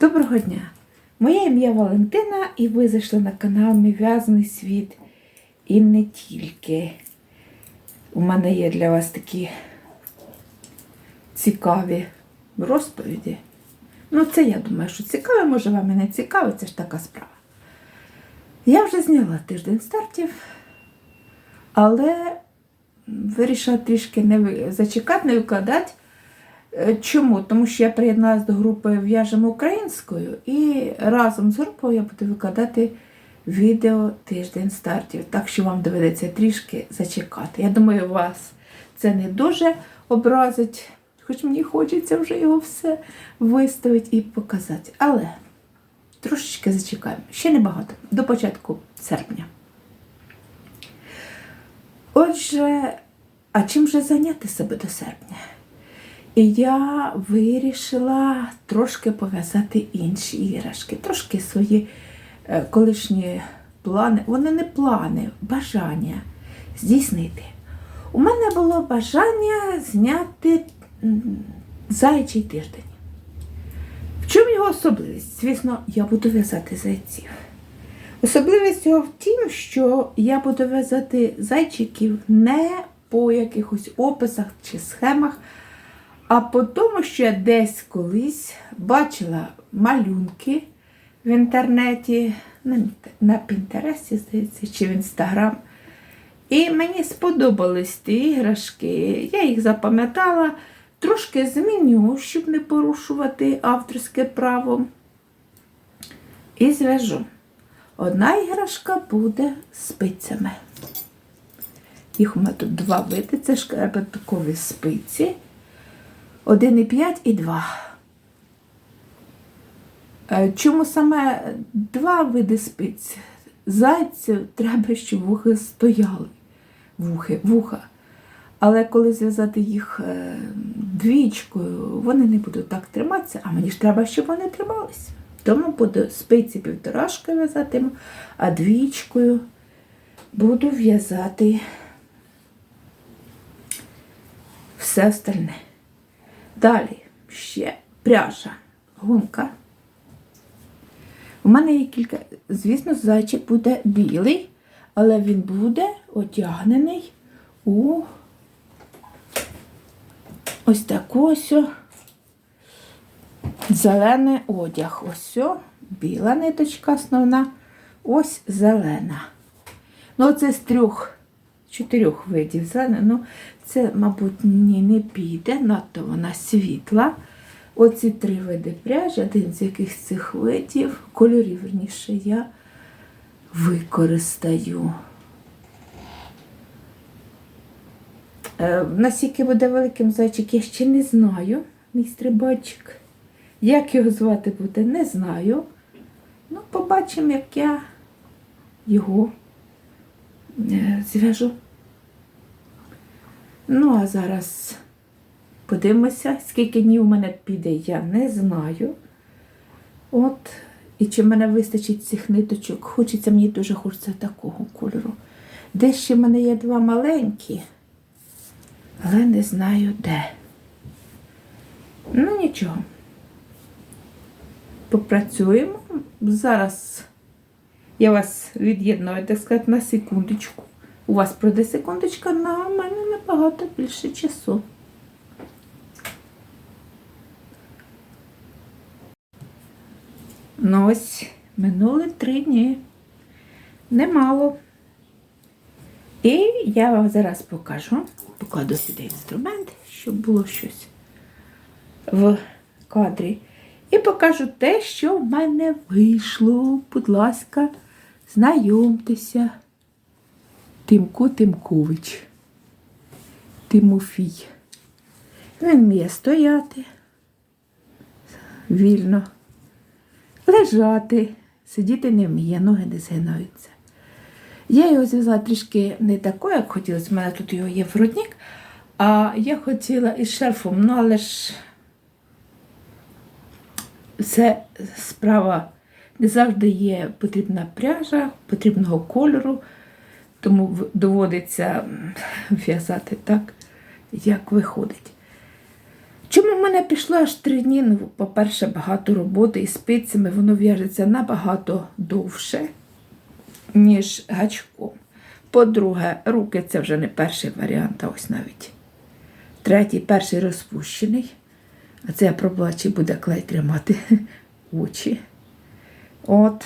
Доброго дня! Моє ім'я Валентина і ви зайшли на канал Мій світ. І не тільки. У мене є для вас такі цікаві розповіді. Ну, це я думаю, що цікаве, може вам і не цікаве, це ж така справа. Я вже зняла тиждень стартів, але вирішила трішки не зачекати, не викладати. Е, Чому? Тому що я приєдналася до групи В'яжемо українською і разом з групою я буду викладати відео тиждень стартів. Так що вам доведеться трішки зачекати. Я думаю, вас це не дуже образить, хоч мені хочеться вже його все виставити і показати. Але трошечки зачекаємо. Ще небагато, до початку серпня. Отже, а чим же зайняти себе до серпня? Я вирішила трошки пов'язати інші іграшки, трошки свої е, колишні плани, вони не плани, бажання здійснити. У мене було бажання зняти зайчий тиждень. В чому його особливість? Звісно, я буду в'язати зайців. Особливість його в тім, що я буду в'язати зайчиків не по якихось описах чи схемах, а по тому, що я десь колись бачила малюнки в інтернеті, на, Пінтересті, здається, чи в Інстаграм. І мені сподобались ті іграшки. Я їх запам'ятала, трошки зміню, щоб не порушувати авторське право. І зв'яжу. Одна іграшка буде спицями. Їх у мене тут два види. Це шкарпеткові спиці. 1,5 і 2. Е, Чому саме два види спиць? Зайців треба, щоб вухи стояли. Вухи, вуха. Але коли зв'язати їх е, двічкою, вони не будуть так триматися, а мені ж треба, щоб вони трималися. Тому буду спиці півторашкою в'язатиму, а двічкою буду в'язати все остальне. Далі ще пряжа, гумка. У мене є кілька, звісно, зайчик буде білий, але він буде одягнений у ось таку ось зелений одяг. Ось біла ниточка основна, ось зелена. Ну, це з трьох, чотирьох видів зелена. Ну, це, мабуть, ні, не піде, надто вона світла. Оці три види пряжі, один з яких з цих видів, кольорів, верніше, я використаю. Е, Наскільки буде великим зайчик, я ще не знаю, мій стрибачик. Як його звати буде, не знаю. Ну, побачимо, як я його зв'яжу. Ну, а зараз подивимося, скільки днів у мене піде, я не знаю. От, і чи в мене вистачить цих ниточок. Хочеться, мені дуже хочеться такого кольору. Де ще в мене є два маленькі, але не знаю де. Ну, нічого. Попрацюємо. Зараз я вас від'єдную, так сказати, на секундочку. У вас пройде секундочка, на мене набагато більше часу. Ну ось, минули три дні. Немало. І я вам зараз покажу, покладу сюди інструмент, щоб було щось в кадрі. І покажу те, що в мене вийшло. Будь ласка, знайомтеся. Тимко Тимкович. Тимофій. Він вміє стояти вільно, лежати, сидіти не вміє, ноги не згинаються. Я його зв'язала трішки не такою, як хотілося. У мене тут його є воротник, а я хотіла із шерфом, ну але ж це справа не завжди є потрібна пряжа, потрібного кольору, тому доводиться в'язати так, як виходить. Чому в мене пішло аж три дні? Ну, по-перше, багато роботи і спицями воно в'яжеться набагато довше, ніж гачком. По-друге, руки це вже не перший варіант, а ось навіть. Третій, перший розпущений. А це я пробувала, чи буде клей тримати очі. От.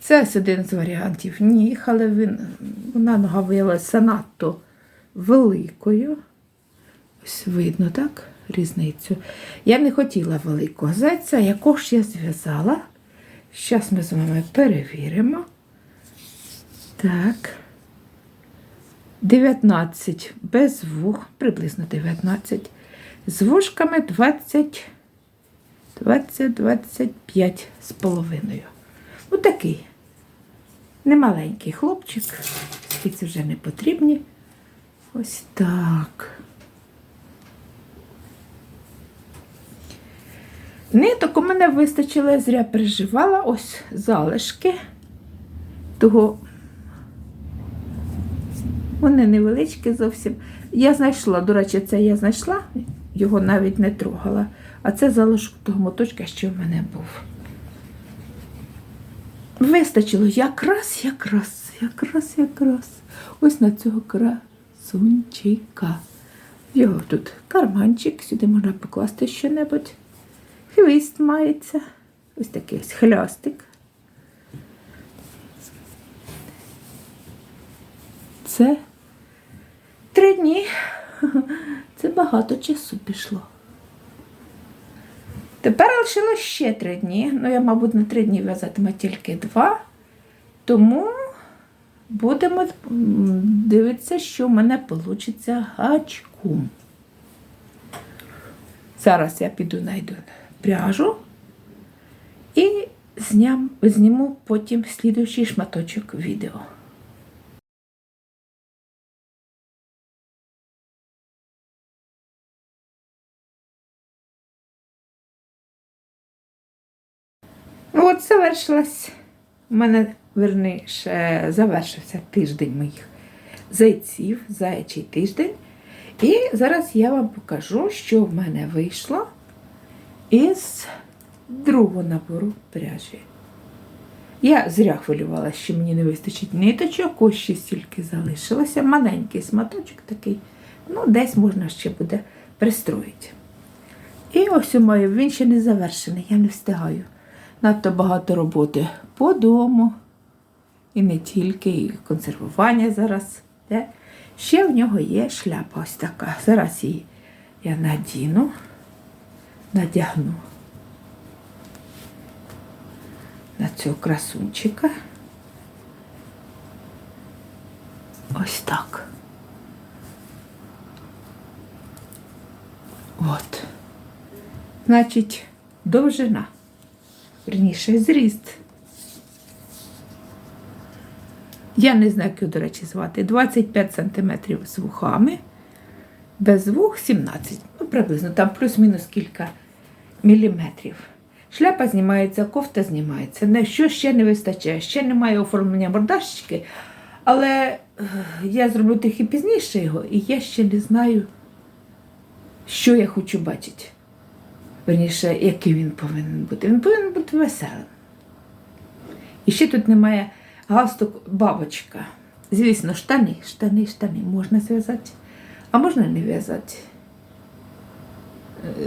Це один з варіантів. Ні, але він, вона нога виявилася надто великою. Ось видно, так? Різницю. Я не хотіла великого зайця, якого ж я зв'язала. Зараз ми з вами перевіримо. Так. 19 без вух, приблизно 19. З вушками 20, 20, 25 з половиною. Ну такий. Немаленький хлопчик. Спиці вже не потрібні. Ось так. Ниток у мене вистачило, я зря переживала ось залишки. Того вони невеличкі зовсім. Я знайшла, до речі, це я знайшла, його навіть не трогала. А це залишок того моточка, що в мене був. Вистачило якраз, якраз, якраз, якраз. Ось на цього красунчика. Його тут карманчик, сюди можна покласти що-небудь. Хвіст мається. Ось такий ось хлястик. Це три дні. Це багато часу пішло. Тепер лишилось ще три дні. Ну, я, мабуть, на три дні в'язатиму тільки два. Тому будемо дивитися, що в мене вийде гачком. Зараз я піду знайду пряжу і зням, зніму потім слідуючий шматочок відео. От завершилась. У мене верніше завершився тиждень моїх зайців, заячий тиждень. І зараз я вам покажу, що в мене вийшло із другого набору пряжі. Я зря хвилювалася, що мені не вистачить ниточок, ось ще стільки залишилося. Маленький сматочок такий, ну, десь можна ще буде пристроїти. І ось у маю, він ще не завершений, я не встигаю. Надто багато роботи по дому. І не тільки, і консервування зараз. Де. Ще в нього є шляпа ось така. Зараз її я надіну, надягну на цього красунчика. Ось так. От. Значить, довжина. Верніше, зріст. Я не знаю, як його, до речі, звати. 25 см з вухами, без вух 17 Ну, приблизно, там плюс-мінус кілька міліметрів. Шляпа знімається, кофта знімається. Не, що ще не вистачає? Ще немає оформлення мордашечки, але е, я зроблю трохи пізніше його, і я ще не знаю, що я хочу бачити. Верніше, який він повинен бути. Він повинен бути веселим. І ще тут немає галстук бабочка. Звісно, штани, штани, штани можна зв'язати, а можна не в'язати.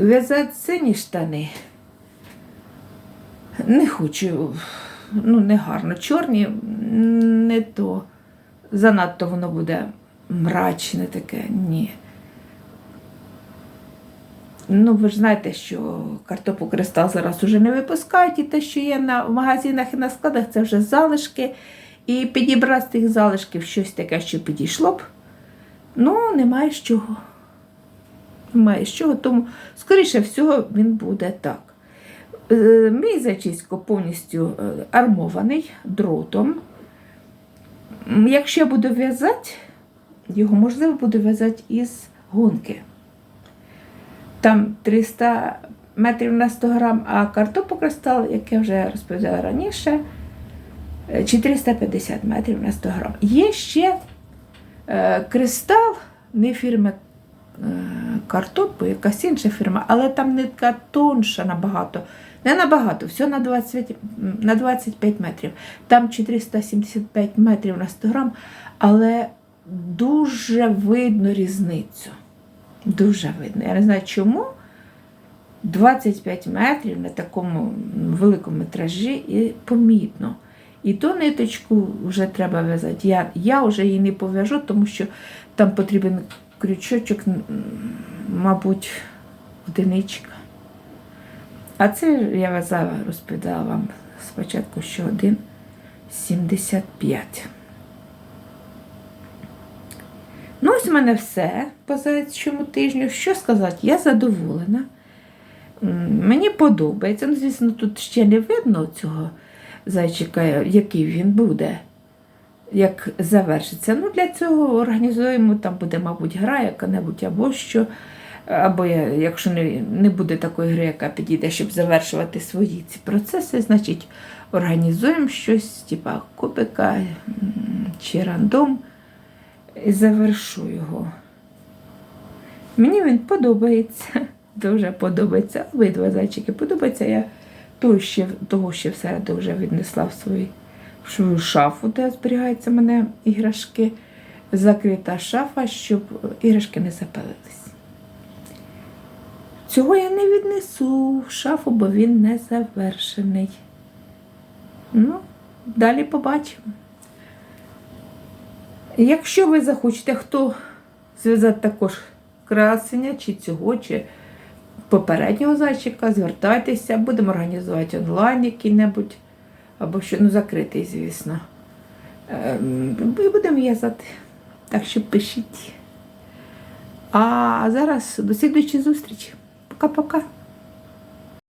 В'язати сині штани. Не хочу, ну, не гарно. Чорні не то. Занадто воно буде мрачне таке, ні. Ну, ви ж знаєте, що картопу кристал зараз уже не випускають, і те, що є на в магазинах і на складах, це вже залишки. І підібрати з тих залишків щось таке, що підійшло б. Ну, немає з чого. Немає з чого, тому, скоріше всього, він буде так. Е, Мій зачісько повністю е, армований дротом. Якщо я буду в'язати, його можливо буде в'язати із гонки. Там 300 метрів на 100 грам, а картопокристал, як я вже розповідала раніше, е, 450 метрів на 100 грам. Є ще е, кристал, не фірми е, картон, бо якась інша фірма, але там нитка тонша набагато. Не набагато, все на 20, на 25 метрів. Там 475 метрів на 100 грам, але дуже видно різницю. Дуже видно. Я не знаю чому. 25 метрів на такому великому метражі і помітно. І ту ниточку вже треба в'язати. Я, я вже її не пов'яжу, тому що там потрібен крючочок, мабуть, одиничка. А це я в'язала, розповідала вам спочатку, що 1,75. Ну, ось у мене все по цьому тижню. Що сказати, я задоволена. Мені подобається. Ну, звісно, тут ще не видно цього зайчика, який він буде, як завершиться. Ну, для цього організуємо, там буде, мабуть, гра яка-небудь або що. Або якщо не, не буде такої гри, яка підійде, щоб завершувати свої ці процеси, значить організуємо щось, типа кубика чи рандом, і завершу його. Мені він подобається, дуже подобається. Обидва зайчики подобаються. Я того ще, того ще в середу вже віднесла в свою, в свою шафу, де зберігаються мене іграшки. Закрита шафа, щоб іграшки не запалились. Цього я не віднесу в шафу, бо він не завершений. Ну, далі побачимо. Якщо ви захочете, хто зв'язати також красення, чи цього, чи попереднього зайчика, звертайтеся, будемо організувати онлайн який-небудь, або що, ну, закритий, звісно. Ем, І будемо в'язати. Так що пишіть. А зараз до слідуючої зустрічі. Пока-пока.